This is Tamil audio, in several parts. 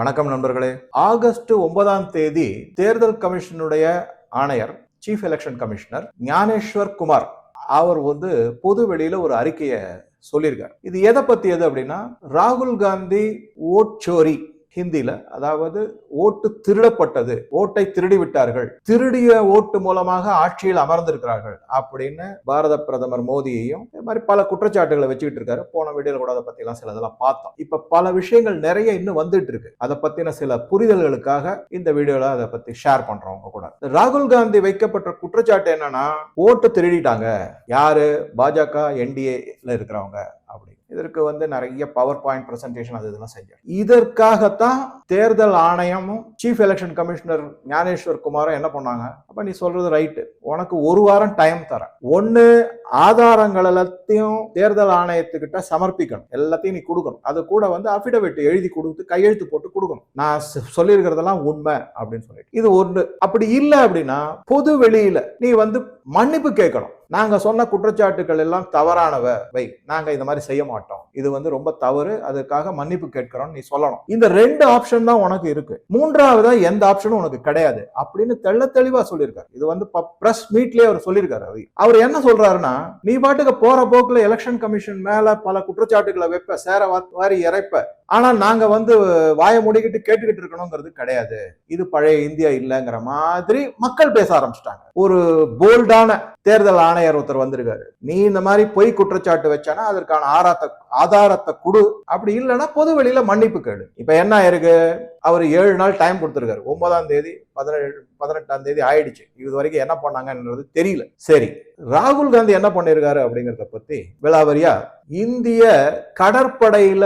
வணக்கம் நண்பர்களே. ஆகஸ்ட் ஒன்பதாம் தேதி தேர்தல் கமிஷனுடைய ஆணையர் chief election commissioner Gyaneshwar Kumar அவர் வந்து பொது வெளியில ஒரு அறிக்கையை சொல்லியிருக்கார். இது எதை பத்தியது அப்படின்னா ராகுல் காந்தி ஓட்சோரி ஹிந்தியில அதாவது ஓட்டு திருடப்பட்டது ஓட்டை திருடி விட்டார்கள் திருடிய ஓட்டு மூலமாக ஆட்சியில் அமர்ந்திருக்கிறார்கள் அப்படின்னு பாரத பிரதமர் மோடியையும் இது மாதிரி பல குற்றச்சாட்டுகளை வச்சுக்கிட்டு இருக்காரு. போன வீடியோல கூட அதை பத்தி எல்லாம் சில இதெல்லாம் பார்த்தோம். இப்ப பல விஷயங்கள் நிறைய இன்னும் வந்துட்டு இருக்கு. அதை பத்தின சில புரிதல்களுக்காக இந்த வீடியோல அதை பத்தி ஷேர் பண்றோம் உங்க கூட ராகுல் காந்தி வைக்கப்பட்ட குற்றச்சாட்டு என்னன்னா ஓட்டு திருடிட்டாங்க. யாரு? பாஜக என்டிஏல இருக்கிறவங்க அப்படி இதற்கு வந்து நிறைய பவர் பாயிண்ட் ப்ரெசன்டேஷன் அது இதெல்லாம் செஞ்சோம் இதற்காகத்தான் தேர்தல் ஆணையமும் சீஃப் எலெக்ஷன் கமிஷனர் ஞானேஸ்வர் குமாரும் என்ன பண்ணாங்க? அப்போ நீ சொல்றது ரைட்டு உனக்கு ஒரு வாரம் டைம் தரேன். ஒன்று ஆதாரங்கள் எல்லாத்தையும் தேர்தல் ஆணையத்துக்கிட்ட சமர்ப்பிக்கணும். எல்லாத்தையும் நீ கொடுக்கணும். அது கூட வந்து அபிடவிட் எழுதி கொடுத்து கையெழுத்து போட்டு கொடுக்கணும். நான் சொல்லியிருக்கிறதெல்லாம் உண்மை அப்படின்னு சொல்லிட்டு. இது ஒன்று அப்படி இல்லை அப்படின்னா பொது வெளியில நீ வந்து மன்னிப்பு கேட்கணும். நாங்க சொன்ன குற்றச்சாட்டுகள் எல்லாம் தவறானவ. வை நாங்க இந்த மாதிரி செய்ய மாட்டோம். இது வந்து ரொம்ப தவறு. அதுக்காக மன்னிப்பு கேட்கிறோம் நீ சொல்லணும். இந்த ரெண்டு ஆப்ஷன் தான் உனக்கு இருக்கு. மூன்றாவதா எந்த ஆப்ஷனும் உனக்கு கிடையாது. அப்படின்னு தெள்ள தெளிவா சொல்லியிருக்காரு. இது வந்து பிரஸ் மீட்லயே அவர் சொல்லியிருக்காரு அவர் என்ன சொல்றாருன்னா நீ பாட்டுக்கு போற போக்குல எலெக்ஷன் கமிஷன் மேல பல குற்றச்சாட்டுகளை வைப்ப சேர வாரி இறைப்ப. ஆனால் நாங்கள் வந்து வாயை மூடிக்கிட்டு கேட்டுக்கிட்டு இருக்கணுங்கிறது கிடையாது. இது பழைய இந்தியா இல்லைங்கிற மாதிரி மக்கள் பேச ஆரம்பிச்சிட்டாங்க. ஒரு போல்டான தேர்தல் ஆணையர் ஒருத்தர் வந்திருக்காரு. நீ இந்த மாதிரி பொய் குற்றச்சாட்டு வச்சானா அதற்கான ஆராத்த ஆதாரத்தை கொடு. அப்படி இல்லைன்னா பொது வெளியில மன்னிப்பு கேடு இப்போ என்ன ஆயிருக்கு? அவர் ஏழு நாள் டைம் கொடுத்துருக்காரு. ஒன்பதாம் தேதி பதினேழு பதினெட்டாம் தேதி ஆயிடுச்சு. இது வரைக்கும் என்ன பண்ணாங்கன்றது தெரியல. சரி ராகுல் காந்தி என்ன பண்ணியிருக்காரு அப்படிங்கிறத பத்தி விலாவரியா இந்திய கடற்படையில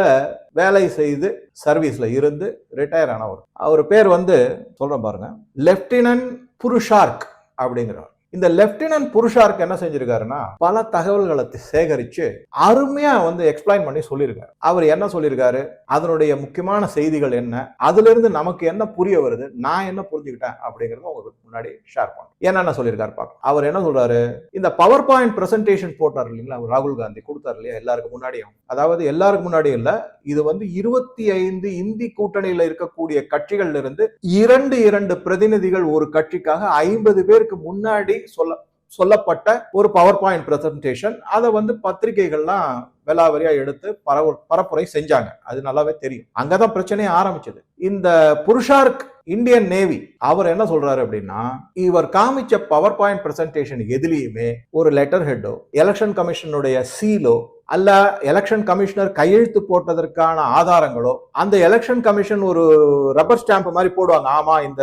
வேலை செய்து சர்வீஸில் இருந்து ரிட்டையர் ஆனவர். அவர் பேர் வந்து சொல்கிறேன் பாருங்க லெப்டினன்ட் புருஷார்க் அப்படிங்கிறவர் இந்த லெப்டினன்ட் புருஷாருக்கு என்ன செஞ்சிருக்காருன்னா பல தகவல்களை சேகரித்து அருமையாக வந்து எக்ஸ்பிளைன் பண்ணி சொல்லியிருக்காரு. அவர் என்ன சொல்லியிருக்காரு? அதனுடைய முக்கியமான செய்திகள் என்ன? அதுலேருந்து நமக்கு என்ன புரிய வருது? நான் என்ன புரிஞ்சுக்கிட்டேன்? அப்படிங்கிறத உங்களுக்கு முன்னாடி ஷேர் பண்ணேன் என்னென்ன சொல்லியிருக்காரு பார்க்க அவர் என்ன சொல்கிறாரு இந்த பவர் பாயிண்ட் ப்ரெசன்டேஷன் போட்டார் இல்லைங்களா? ராகுல் காந்தி கொடுத்தார் இல்லையா? எல்லாருக்கும் முன்னாடியும். அதாவது எல்லாருக்கும் முன்னாடியும் இல்லை இது வந்து இருபத்தி ஐந்து இந்தி கூட்டணியில் இருக்கக்கூடிய கட்சிகள்ல இருந்து இரண்டு இரண்டு பிரதிநிதிகள் ஒரு கட்சிக்காக ஐம்பது பேருக்கு முன்னாடி சொல்ல சொல்லப்பட்ட ஒரு பவர் பாயிண்ட் பிரசன்டேஷன் அதை வந்து பத்திரிகைகள்லாம் விலாவரியா எடுத்து பரவு பரப்புரை செஞ்சாங்க. அது நல்லாவே தெரியும். அங்கதான் பிரச்சனையே ஆரம்பிச்சது. இந்த புருஷார்க் இந்தியன் நேவி அவர் என்ன சொல்றாரு அப்படின்னா இவர் காமிச்ச பவர் பாயிண்ட் பிரசன்டேஷன் எதுலேயுமே ஒரு லெட்டர் ஹெட்டோ எலெக்ஷன் கமிஷனுடைய சீலோ அல்ல எலெக்ஷன் கமிஷனர் கையெழுத்து போட்டதற்கான ஆதாரங்களோ அந்த எலெக்ஷன் கமிஷன் ஒரு ரப்பர் ஸ்டாம்ப் மாதிரி போடுவாங்க. ஆமா இந்த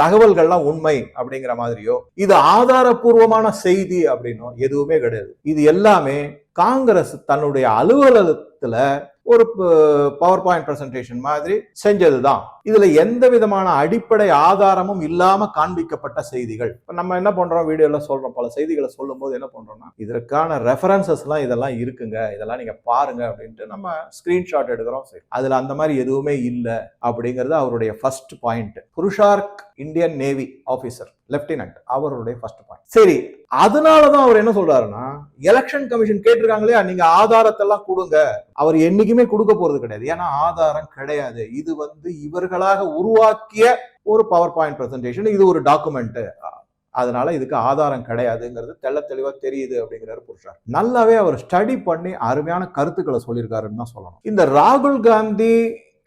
தகவல்கள்லாம் உண்மை அப்படிங்கிற மாதிரியோ இது ஆதாரபூர்வமான செய்தி அப்படின்னோ எதுவுமே கிடையாது. இது எல்லாமே காங்கிரஸ் தன்னுடைய அலுவலகத்துல ஒரு பவர் பாயிண்ட் ப்ரெசன்டேஷன் மாதிரி செஞ்சது தான் இதுல எந்த விதமான அடிப்படை ஆதாரமும் இல்லாம காண்பிக்கப்பட்ட செய்திகள். இப்ப நம்ம என்ன பண்றோம்? வீடியோல சொல்றோம். பல செய்திகளை சொல்லும் போது என்ன பண்றோம்னா இதற்கான ரெஃபரன்சஸ் எல்லாம் இதெல்லாம் இருக்குங்க. இதெல்லாம் நீங்க பாருங்க அப்படின்ட்டு நம்ம ஸ்கிரீன்ஷாட் எடுக்கிறோம். சரி. அதுல அந்த மாதிரி எதுவுமே இல்லை அப்படிங்கிறது அவருடைய ஃபர்ஸ்ட் பாயிண்ட் புருஷார்க் இந்தியன் நேவி ஆபீசர் லெப்டினன்ட் அவருடைய ஃபர்ஸ்ட் பாயிண்ட் சரி. அதனாலதான் அவர் என்ன சொல்றாருன்னா எலெக்ஷன் கமிஷன் கேட்டிருக்காங்களே நீங்க ஆதாரத்தெல்லாம் கொடுங்க. அவர் என்னைக்குமே கொடுக்க போறது கிடையாது. ஏன்னா ஆதாரம் கிடையாது. இது வந்து இவர்கள் இவர்களாக உருவாக்கிய ஒரு பவர் பாயிண்ட் ப்ரெசன்டேஷன் இது ஒரு டாக்குமெண்ட் அதனால இதுக்கு ஆதாரம் கிடையாதுங்கிறது தெள்ள தெளிவா தெரியுது அப்படிங்கிறாரு புருஷார். நல்லாவே அவர் ஸ்டடி பண்ணி அருமையான கருத்துக்களை சொல்லியிருக்காருன்னு தான் சொல்லணும். இந்த ராகுல் காந்தி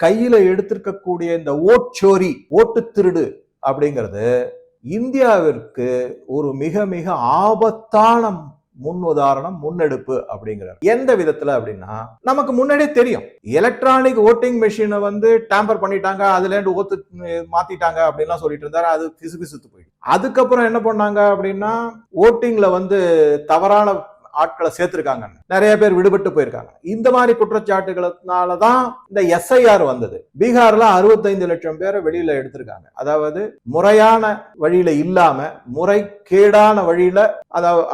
கையில எடுத்திருக்கக்கூடிய இந்த ஓட்சோரி ஓட்டு திருடு அப்படிங்கிறது இந்தியாவிற்கு ஒரு மிக மிக ஆபத்தான முன் உதாரணம் முன்னெடுப்பு அப்படிங்கிறார். எந்த விதத்துல அப்படின்னா நமக்கு முன்னாடியே தெரியும். எலக்ட்ரானிக் ஓட்டிங் மிஷினை வந்து டேம்பர் பண்ணிட்டாங்க அதுல இருந்து ஓத்து மாத்திட்டாங்க அப்படின்லாம் சொல்லிட்டு இருந்தாரு. அது பிசு பிசுத்து போயிடும் அதுக்கப்புறம் என்ன பண்ணாங்க அப்படின்னா ஓட்டிங்ல வந்து தவறான ஆட்களை சேர்த்திருக்காங்க நிறைய பேர் விடுபட்டு போயிருக்காங்க. இந்த மாதிரி குற்றச்சாட்டுகளனால தான் இந்த எஸ்ஐஆர் வந்தது. பீகார்ல அறுபத்தைந்து லட்சம் பேரை வெளியில எடுத்திருக்காங்க. அதாவது முறையான வழியில இல்லாம முறைகேடான வழியில அதாவது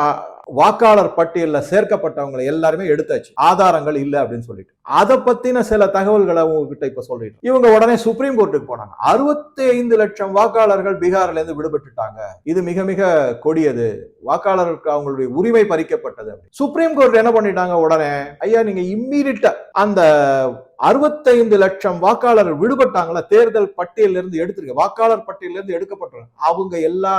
வாக்காளர் பட்டியலில் சேர்க்கப்பட்டவங்களை எல்லாருமே எடுத்தாச்சு. ஆதாரங்கள் இல்லை அப்படின்னு சொல்லிட்டு. அதை பத்தின சில தகவல்களை உங்ககிட்ட இப்ப சொல்லிட்டு. இவங்க உடனே சுப்ரீம் கோர்ட்டுக்கு போனாங்க. அறுபத்தி ஐந்து லட்சம் வாக்காளர்கள் பீகார்ல இருந்து விடுபட்டுட்டாங்க. இது மிக மிக கொடியது. வாக்காளர்களுக்கு அவங்களுடைய உரிமை பறிக்கப்பட்டது சுப்ரீம் கோர்ட் என்ன பண்ணிட்டாங்க உடனே? ஐயா நீங்க இம்மீடியட்டா அந்த அறுபத்தைந்து லட்சம் வாக்காளர் விடுபட்டாங்களா? தேர்தல் பட்டியலிருந்து இருந்து எடுத்திருக்க வாக்காளர் பட்டியலிருந்து இருந்து எடுக்கப்பட்டாங்க அவங்க எல்லா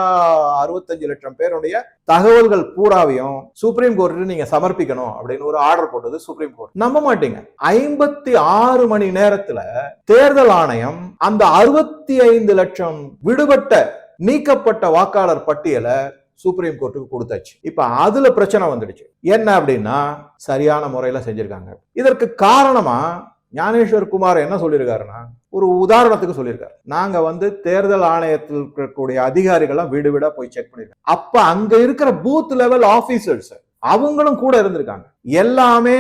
அறுபத்தஞ்சு லட்சம் பேருடைய தகவல்கள் பூராவையும் சுப்ரீம் கோர்ட்டு நீங்க சமர்ப்பிக்கணும் அப்படின்னு ஒரு ஆர்டர் போட்டது சுப்ரீம் கோர்ட் நம்ப மாட்டீங்க. ஐம்பத்தி ஆறு மணி நேரத்துல தேர்தல் ஆணையம் அந்த அறுபத்தி ஐந்து லட்சம் விடுபட்ட நீக்கப்பட்ட வாக்காளர் பட்டியலை சுப்ரீம் கோர்ட்டுக்கு கொடுத்தாச்சு. இப்ப அதுல பிரச்சனை வந்துடுச்சு. என்ன அப்படின்னா சரியான முறையில செஞ்சிருக்காங்க. இதற்கு காரணமா ஞானேஸ்வர் குமார் என்ன சொல்லியிருக்காருன்னா ஒரு உதாரணத்துக்கு சொல்லியிருக்காரு. நாங்க வந்து தேர்தல் ஆணையத்தில் இருக்கக்கூடிய அதிகாரிகள்லாம் வீடு வீடா போய் செக் பண்ணியிருக்கோம் அப்ப அங்க இருக்கிற பூத் லெவல் ஆபீசர்ஸ் அவங்களும் கூட இருந்திருக்காங்க. எல்லாமே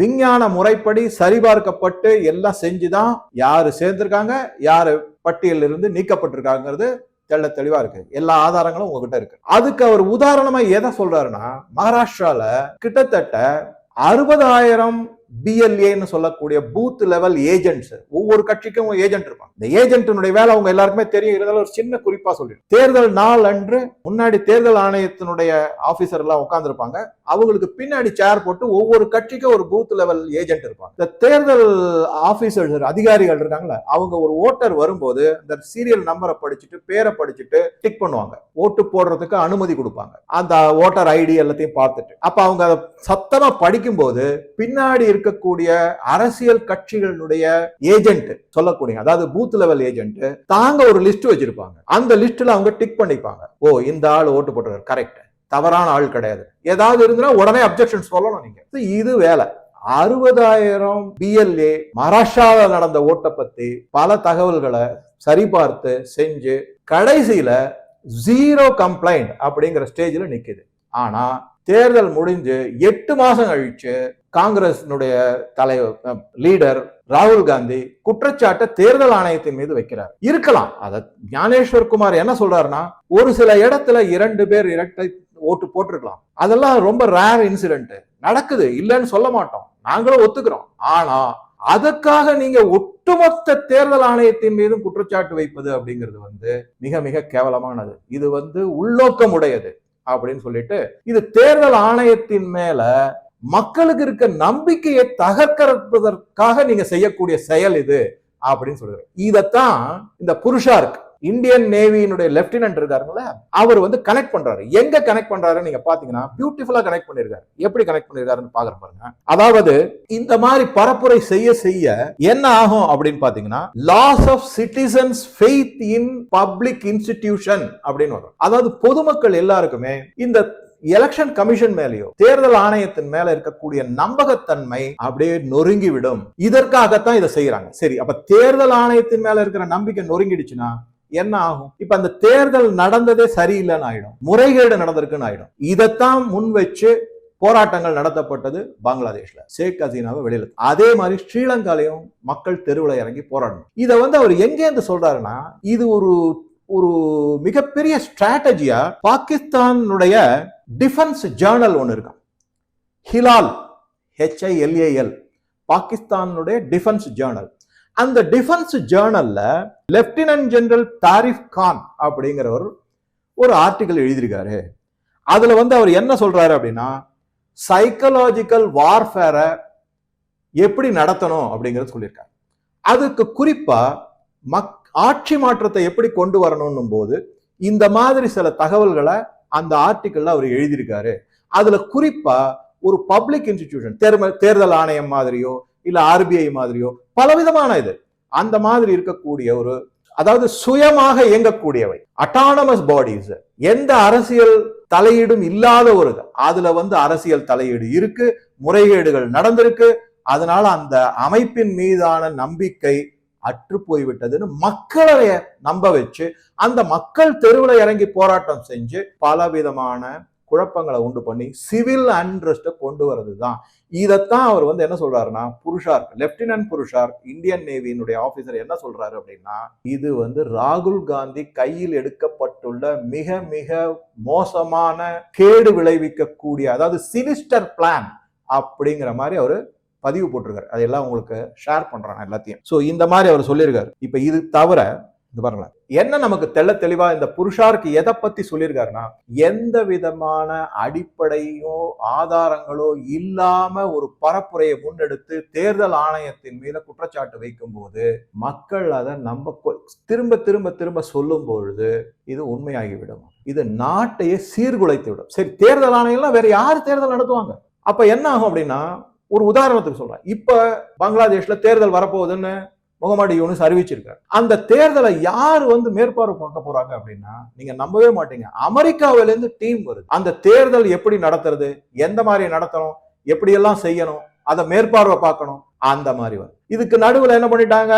விஞ்ஞான முறைப்படி சரிபார்க்கப்பட்டு எல்லாம் செஞ்சுதான் யாரு சேர்ந்திருக்காங்க யாரு பட்டியலில் இருந்து நீக்கப்பட்டிருக்காங்கிறது தெள்ள தெளிவா இருக்கு. எல்லா ஆதாரங்களும் உங்ககிட்ட இருக்கு. அதுக்கு அவர் உதாரணமா எதை சொல்றாருன்னா மகாராஷ்டிரால கிட்டத்தட்ட அறுபதாயிரம் பிஎல்ஏன்னு சொல்லக்கூடிய பூத் லெவல் ஏஜென்ட்ஸ் ஒவ்வொரு கட்சிக்கும் ஏஜென்ட் இருப்பாங்க. இந்த ஏஜென்ட்டினுடைய வேலை அவங்க எல்லாருக்குமே தெரியும். இருந்தாலும் ஒரு சின்ன குறிப்பா சொல்லி தேர்தல் நாள் அன்று முன்னாடி தேர்தல் ஆணையத்தினுடைய ஆபீசர் எல்லாம் உட்காந்துருப்பாங்க அவங்களுக்கு பின்னாடி சேர் போட்டு ஒவ்வொரு கட்சிக்கும் ஒரு பூத் லெவல் ஏஜென்ட் இருப்பாங்க. இந்த தேர்தல் ஆபீசர் அதிகாரிகள் இருக்காங்களா அவங்க ஒரு ஓட்டர் வரும்போது இந்த சீரியல் நம்பரை படிச்சுட்டு பேரை படிச்சுட்டு டிக் பண்ணுவாங்க. ஓட்டு போடுறதுக்கு அனுமதி கொடுப்பாங்க. அந்த ஓட்டர் ஐடி எல்லாத்தையும் பார்த்துட்டு. அப்ப அவங்க அதை சத்தமா படிக்கும்போது பின்னாடி இருக்கக்கூடிய அரசியல் கட்சிகளினுடைய ஏஜென்ட் சொல்லக்கூடிய அதாவது பூத் லெவல் ஏஜென்ட் தாங்க ஒரு லிஸ்ட் வச்சிருப்பாங்க. அந்த லிஸ்ட்ல அவங்க டிக் பண்ணிப்பாங்க. ஓ இந்த ஆள் ஓட்டு போட்டுருக்காரு. கரெக்ட் தவறான ஆள் கிடையாது. ஏதாவது இருந்தா உடனே அப்செக்ஷன் சொல்லணும் நீங்க. இது வேலை. அறுபதாயிரம் பிஎல்ஏ மகாராஷ்டிராவில் நடந்த ஓட்டை பத்தி பல தகவல்களை சரிபார்த்து செஞ்சு கடைசியில ஜீரோ கம்ப்ளைண்ட் அப்படிங்கிற ஸ்டேஜ்ல நிக்குது. ஆனா தேர்தல் முடிஞ்சு எட்டு மாசம் கழிச்சு காங்கிரஸினுடைய தலைவர் லீடர் ராகுல் காந்தி குற்றச்சாட்டை தேர்தல் ஆணையத்தின் மீது வைக்கிறார். இருக்கலாம். அத ஞானேஸ்வர் குமார் என்ன சொல்றாருன்னா ஒரு சில இடத்துல இரண்டு பேர் இரட்டை ஓட்டு போட்டிருக்கலாம். அதெல்லாம் ரொம்ப ரேர் இன்சிடென்ட் நடக்குது. இல்லைன்னு சொல்ல மாட்டோம். நாங்களும் ஒத்துக்கிறோம். ஆனா அதற்காக நீங்க ஒட்டுமொத்த தேர்தல் ஆணையத்தின் மீதும் குற்றச்சாட்டு வைப்பது அப்படிங்கிறது வந்து மிக மிக கேவலமானது. இது வந்து உள்நோக்கம் உடையது அப்படின்னு சொல்லிட்டு இது தேர்தல் ஆணையத்தின் மேல மக்களுக்கு இருக்க நம்பிக்கையை தகர்க்கிறதற்காக நீங்க செய்யக்கூடிய செயல் இது அப்படின்னு சொல்றாரு. இதத்தான் இந்த புருஷார்க் இந்தியன் நேவியினுடைய லெப்டினன்ட் இருக்காருங்களா அவர் வந்து கனெக்ட் பண்றாரு. எங்க கனெக்ட் பண்றாரு நீங்க பாத்தீங்கன்னா பியூட்டிஃபுல்லா கனெக்ட் பண்ணிருக்காரு. எப்படி கனெக்ட் பண்ணிருக்காருன்னு பாக்குற பாருங்க. அதாவது இந்த மாதிரி பரப்புரை செய்ய செய்ய என்ன ஆகும் அப்படின்னு பாத்தீங்கன்னா loss of citizens faith in public institution அப்படின்னு வரும். அதாவது பொதுமக்கள் எல்லாருக்குமே இந்த எலெக்ஷன் கமிஷன் மேலேயோ தேர்தல் ஆணையத்தின் மேல இருக்கக்கூடிய நம்பகத்தன்மை அப்படியே நொறுங்கிவிடும். இதற்காகத்தான் இதை செய்யறாங்க. சரி அப்ப தேர்தல் ஆணையத்தின் மேல இருக்கிற நம்பிக்கை நொறுங்கிடுச்சுன்னா என்ன ஆகும்? இப்ப அந்த தேர்தல் நடந்ததே சரியில்லைன்னு ஆயிடும். முறைகேடு நடந்திருக்குன்னு ஆயிடும். இதைத்தான் முன் வச்சு போராட்டங்கள் நடத்தப்பட்டது பங்களாதேஷ்ல. ஷேக் ஹசீனாவை வெளியில. அதே மாதிரி ஸ்ரீலங்காலையும் மக்கள் தெருவில் இறங்கி போராடணும். இதை வந்து அவர் எங்கேருந்து சொல்றாருன்னா இது ஒரு ஒரு மிகப்பெரிய ஸ்ட்ராட்டஜியா பாகிஸ்தானுடைய டிஃபென்ஸ் ஜேர்னல் ஒன்று இருக்கான் Hilal H I L A L பாகிஸ்தானுடைய டிஃபென்ஸ் ஜேர்னல் அந்த டிஃபென்ஸ் ஜேர்னல்ல லெப்டினன்ட் ஜெனரல் தாரிஃப் கான் அப்படிங்கிறவர் ஒரு ஆர்டிக்கல் எழுதியிருக்காரு. அதுல வந்து அவர் என்ன சொல்றாரு அப்படின்னா சைக்கலாஜிக்கல் வார்ஃபேரை எப்படி நடத்தணும்? அப்படிங்கறது சொல்லியிருக்காரு. அதுக்கு குறிப்பா மக் ஆட்சி மாற்றத்தை எப்படி கொண்டு வரணும் போது இந்த மாதிரி சில தகவல்களை அந்த ஆர்டிக்கல்ல அவர் எழுதியிருக்காரு. அதுல குறிப்பா ஒரு பப்ளிக் இன்ஸ்டிடியூஷன் தேர்தல் ஆணையம் மாதிரியோ இல்ல ஆர்பிஐ மாதிரியோ பலவிதமான இது. அந்த மாதிரி இருக்கக்கூடிய ஒரு அதாவது சுயமாக இயங்கக்கூடியவை. அட்டானமஸ் பாடிஸ் எந்த அரசியல் தலையீடும் இல்லாத ஒரு அதுல வந்து அரசியல் தலையீடு இருக்கு முறைகேடுகள் நடந்திருக்கு. அதனால அந்த அமைப்பின் மீதான நம்பிக்கை அற்று போய்விட்டதுன்னு மக்களைய நம்ப வச்சு அந்த மக்கள் தெருவில் இறங்கி போராட்டம் செஞ்சு பல விதமான குழப்பங்களை உண்டு பண்ணி சிவில் அண்ட்ரஸ்ட்டை கொண்டு வர்றது தான் இதைத்தான் அவர் வந்து என்ன சொல்றாருன்னா புருஷார் லெப்டினன்ட் புருஷார் இந்தியன் நேவியினுடைய ஆபீசர் என்ன சொல்றாரு அப்படின்னா இது வந்து ராகுல் காந்தி கையில் எடுக்கப்பட்டுள்ள மிக மிக மோசமான கேடு விளைவிக்கக்கூடிய அதாவது சினிஸ்டர் பிளான் அப்படிங்கிற மாதிரி அவர் பதிவு போட்டிருக்காரு. அதெல்லாம் உங்களுக்கு ஷேர் பண்ணுறாங்க எல்லாத்தையும். ஸோ இந்த மாதிரி அவர் சொல்லியிருக்காரு. இப்போ இது தவிர இது பாருங்களேன். என்ன நமக்கு தெள்ள தெளிவா இந்த புருஷாருக்கு எதை பத்தி சொல்லியிருக்காருன்னா எந்த விதமான அடிப்படையோ ஆதாரங்களோ இல்லாம ஒரு பரப்புரையை முன்னெடுத்து தேர்தல் ஆணையத்தின் மீது குற்றச்சாட்டு வைக்கும் போது மக்கள் அதை நம்ப கொ- திரும்ப திரும்ப திரும்ப சொல்லும் பொழுது இது உண்மையாகிவிடும். இது நாட்டையே சீர்குலைத்து விடும் சரி தேர்தல் ஆணையம்லாம் வேற யார் தேர்தல் நடத்துவாங்க? அப்ப என்ன ஆகும் அப்படின்னா ஒரு உதாரணத்துக்கு சொல்றேன். இப்ப பங்களாதேஷ்ல தேர்தல் வரப்போகுதுன்னு முகமாடி யூனிஸ் அறிவிச்சிருக்காரு. அந்த தேர்தலை யார் வந்து மேற்பார்வை பார்க்க போறாங்க அப்படின்னா நீங்க நம்பவே மாட்டீங்க. அமெரிக்காவில இருந்து டீம் வருது. அந்த தேர்தல் எப்படி நடத்துறது எந்த மாதிரி நடத்தணும் எப்படி எல்லாம் செய்யணும் அதை மேற்பார்வை பார்க்கணும் அந்த மாதிரி வரும் இதுக்கு நடுவில் என்ன பண்ணிட்டாங்க?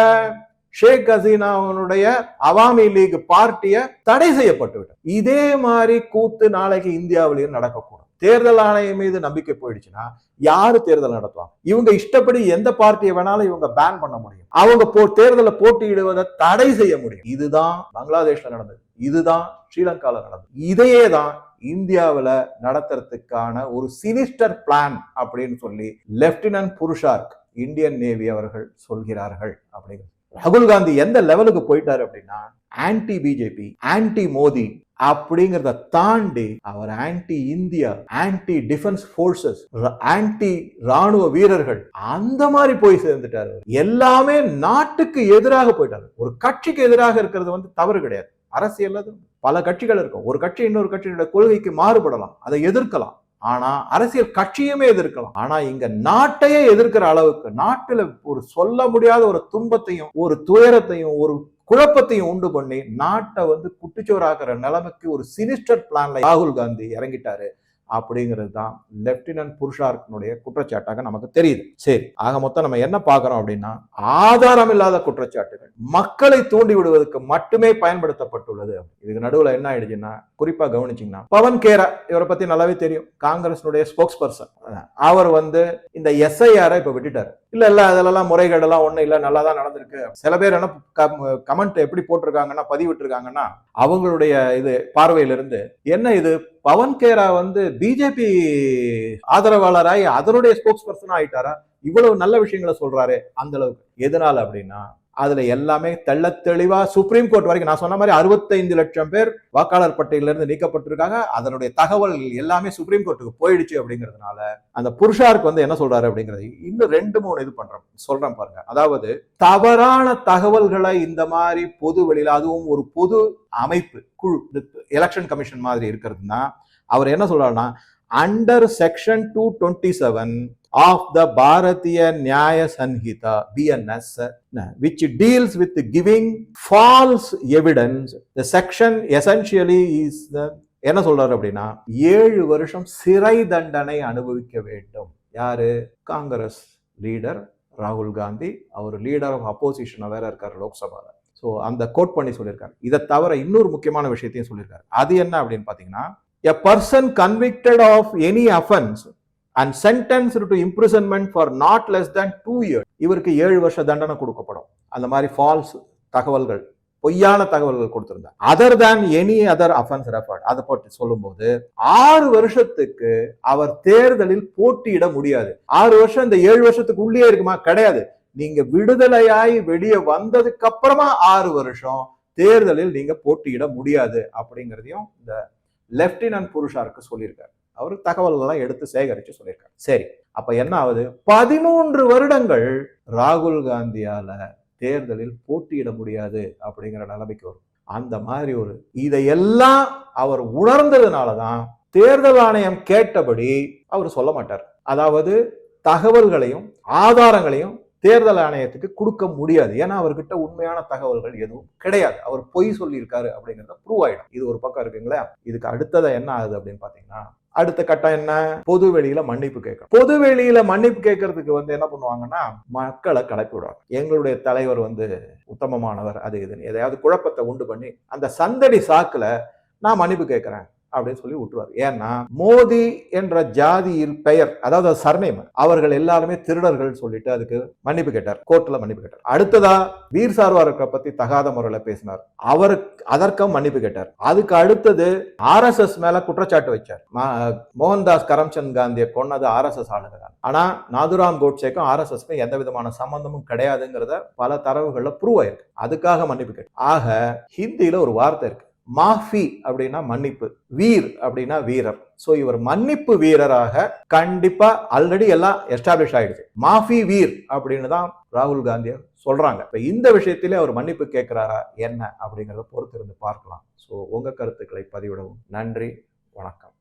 ஷேக் ஹசீனாவுடைய அவாமி லீக் பார்ட்டிய தடை செய்யப்பட்டு விட்டது இதே மாதிரி கூத்து நாளைக்கு இந்தியாவிலேயும் நடக்கக்கூடும் தேர்தல் ஆணையம் மீது நம்பிக்கை போயிடுச்சுன்னா யாரு தேர்தல் நடத்துவாங்க? இவங்க இஷ்டப்படி எந்த பார்ட்டியை வேணாலும் இவங்க பேன் பண்ண முடியும். அவங்க போ தேர்தலை போட்டியிடுவதை தடை செய்ய முடியும். இதுதான் பங்களாதேஷ்ல நடந்தது. இதுதான் ஸ்ரீலங்கால நடந்தது. இதையே தான் இந்தியாவில் நடத்துறதுக்கான ஒரு சினிஸ்டர் பிளான் அப்படின்னு சொல்லி லெப்டினன்ட் புருஷார்க் இந்தியன் நேவி அவர்கள் சொல்கிறார்கள் அப்படிங்கிறது. ராகுல் காந்தி எந்த லெவலுக்கு போயிட்டாரு அப்படின்னா ஆன்டி பிஜேபி ஆன்டி மோடி அப்படிங்கிறத தாண்டி அவர் anti India anti defence forces anti ராணுவ வீரர்கள் அந்த மாதிரி போய் சேர்ந்துட்டாரு எல்லாமே நாட்டுக்கு எதிராக போயிட்டார். ஒரு கட்சிக்கு எதிராக இருக்கிறது வந்து தவறு கிடையாது. அரசியல் பல கட்சிகள் இருக்கும். ஒரு கட்சி இன்னொரு கட்சியினுடைய கொள்கைக்கு மாறுபடலாம். அதை எதிர்க்கலாம். ஆனா அரசியல் கட்சியுமே எதிர்க்கலாம். ஆனா இங்க நாட்டையே எதிர்க்கிற அளவுக்கு நாட்டுல ஒரு சொல்ல முடியாத ஒரு துன்பத்தையும் ஒரு துயரத்தையும் ஒரு குழப்பத்தையும் உண்டு பண்ணி நாட்டை வந்து குட்டிச்சோராக்கிற நிலைமைக்கு ஒரு சினிஸ்டர் பிளான்ல ராகுல் காந்தி இறங்கிட்டாரு. அப்படிங்கிறது தான் லெப்டினன்ட் புருஷார்க்கனுடைய குற்றச்சாட்டாக நமக்கு தெரியுது. சரி ஆக மொத்தம் நம்ம என்ன பார்க்குறோம் அப்படின்னா ஆதாரம் இல்லாத குற்றச்சாட்டுகள் மக்களை தூண்டி விடுவதற்கு மட்டுமே பயன்படுத்தப்பட்டுள்ளது இதுக்கு நடுவில் என்ன ஆயிடுச்சுன்னா குறிப்பாக கவனிச்சிங்கன்னா பவன் கேரா இவரை பற்றி நல்லாவே தெரியும். காங்கிரஸ்னுடைய ஸ்போக்ஸ் பர்சன் அவர் வந்து இந்த எஸ்ஐஆரை இப்போ விட்டுட்டார். இல்லை இல்லை அதெல்லாம் முறைகேடெல்லாம் ஒன்றும் இல்லை நல்லா தான் நடந்திருக்கு. சில பேர் என்ன கமெண்ட் எப்படி போட்டிருக்காங்கன்னா பதிவிட்டிருக்காங்கன்னா அவங்களுடைய இது பார்வையிலிருந்து என்ன இது? பவன் கேரா வந்து பிஜேபி ஆதரவாளராய் அதனுடைய ஸ்போக்ஸ் பர்சனா ஆயிட்டாரா? இவ்வளவு நல்ல விஷயங்களை சொல்றாரு அந்த அளவுக்கு. எதனால அப்படின்னா அதுல எல்லாமே தெள்ள தெளிவா சுப்ரீம் கோர்ட் வரைக்கும் நான் சொன்ன மாதிரி அறுபத்தைந்து லட்சம் பேர் வாக்காளர் பட்டியல இருந்து நீக்கப்பட்டிருக்காங்க. அதனுடைய தகவல் எல்லாமே சுப்ரீம் கோர்ட்டுக்கு போயிடுச்சு அப்படிங்கிறதுனால அந்த புருஷாருக்கு வந்து என்ன சொல்றாரு அப்படிங்கிறது இன்னும் ரெண்டு மூணு இது பண்றோம் சொல்றேன் பாருங்க. அதாவது தவறான தகவல்களை இந்த மாதிரி பொது வெளியில அதுவும் ஒரு பொது அமைப்பு குழு எலெக்ஷன் கமிஷன் மாதிரி இருக்கிறதுனா அவர் என்ன சொல்றாருன்னா under section two twenty seven of the Bharatiya Nyaya Sanhita BNS which deals with giving false evidence the section essentially is the என்ன சொல்றாரு அப்படின்னா ஏழு வருஷம் சிறை தண்டனை அனுபவிக்க வேண்டும். யாரு? காங்கிரஸ் லீடர் ராகுல் காந்தி. அவர் லீடர் ஆஃப் அப்போசிஷன் வேற இருக்காரு லோக்சபால. ஸோ அந்த கோட் பண்ணி சொல்லியிருக்காரு. இதை தவிர இன்னொரு முக்கியமான விஷயத்தையும் சொல்லியிருக்காரு. அது என்ன அப்படின்னு பாத்தீங்கன்னா a person convicted of any offence and sentenced to imprisonment for not less than two year இவருக்கு ஏழு வருஷ தண்டனை கொடுக்கப்படும். அந்த மாதிரி ஃபால்ஸ் தகவல்கள் பொய்யான தகவல்கள் கொடுத்திருந்தாங்க other than any other offence referred அதை பற்றி சொல்லும்போது ஆறு வருஷத்துக்கு அவர் தேர்தலில் போட்டியிட முடியாது. ஆறு வருஷம் இந்த ஏழு வருஷத்துக்கு உள்ளே இருக்குமா? கிடையாது. நீங்க விடுதலையாய் வெளியே வந்ததுக்கு அப்புறமா ஆறு வருஷம் தேர்தலில் நீங்க போட்டியிட முடியாது அப்படிங்கிறதையும் இந்த லெப்டினன்ட் புருஷாருக்கு சொல்லியிருக்காரு. அவர் தகவல்கள்லாம் எடுத்து சேகரித்து சொல்லியிருக்காரு. சரி அப்போ என்ன ஆகுது? பதிமூன்று வருடங்கள் ராகுல் காந்தியால் தேர்தலில் போட்டியிட முடியாது அப்படிங்கிற நிலைமைக்கு வரும். அந்த மாதிரி ஒரு இதையெல்லாம் அவர் உணர்ந்ததுனால தான் தேர்தல் ஆணையம் கேட்டபடி அவர் சொல்ல மாட்டார். அதாவது தகவல்களையும் ஆதாரங்களையும் தேர்தல் ஆணையத்துக்கு கொடுக்க முடியாது. ஏன்னா அவர்கிட்ட உண்மையான தகவல்கள் எதுவும் கிடையாது. அவர் பொய் சொல்லியிருக்காரு அப்படிங்கிறத ப்ரூவ் ஆயிடும். இது ஒரு பக்கம் இருக்குங்களா. இதுக்கு அடுத்ததை என்ன ஆகுது அப்படின்னு பாத்தீங்கன்னா அடுத்த கட்டம் என்ன? பொது வெளியில மன்னிப்பு கேட்கணும். பொது வெளியில மன்னிப்பு கேட்கறதுக்கு வந்து என்ன பண்ணுவாங்கன்னா மக்களை கலப்பி விடுவாங்க. எங்களுடைய தலைவர் வந்து உத்தமமானவர் அது இதுன்னு. எதையாவது குழப்பத்தை உண்டு பண்ணி அந்த சந்தடி சாக்குல நான் மன்னிப்பு கேட்கிறேன். அப்படின்னு சொல்லி விட்டுருவார். ஏன்னா மோதி என்ற ஜாதியில் பெயர் அதாவது சர்நேம் அவர்கள் எல்லாருமே திருடர்கள் சொல்லிட்டு அதுக்கு மன்னிப்பு கேட்டார் கோர்ட்ல மன்னிப்பு கேட்டார். அடுத்ததா வீர் சார்வார்களை பத்தி தகாத முறையில பேசினார். அவருக்கு அதற்கும் மன்னிப்பு கேட்டார். அதுக்கு அடுத்தது ஆர்எஸ்எஸ் மேல குற்றச்சாட்டு வச்சார். மோகன்தாஸ் கரம்சந்த் காந்தியை கொன்னது ஆர்எஸ்எஸ் ஆளுங்க தான் ஆனா நாதுராம் கோட்சேக்கும் ஆர்எஸ்எஸ்க்கும் எந்த விதமான சம்பந்தமும் கிடையாதுங்கிறத பல தரவுகள்ல ப்ரூவ் ஆயிருக்கு. அதுக்காக மன்னிப்பு கேட்டு ஆக ஹிந்தியில ஒரு வார்த்தை இருக்கு. மாஃபி அப்படின்னா மன்னிப்பு வீர் அப்படின்னா வீரர். ஸோ இவர் மன்னிப்பு வீரராக கண்டிப்பா ஆல்ரெடி எல்லாம் எஸ்டாப்ளிஷ் ஆயிடுச்சு மாஃபி வீர் அப்படின்னு தான் ராகுல் காந்தியை சொல்றாங்க. இப்போ இந்த விஷயத்திலே அவர் மன்னிப்பு கேட்கிறாரா என்ன அப்படிங்கிறத பொறுத்திருந்து பார்க்கலாம். ஸோ உங்க கருத்துக்களை பதிவிடவும். நன்றி வணக்கம்.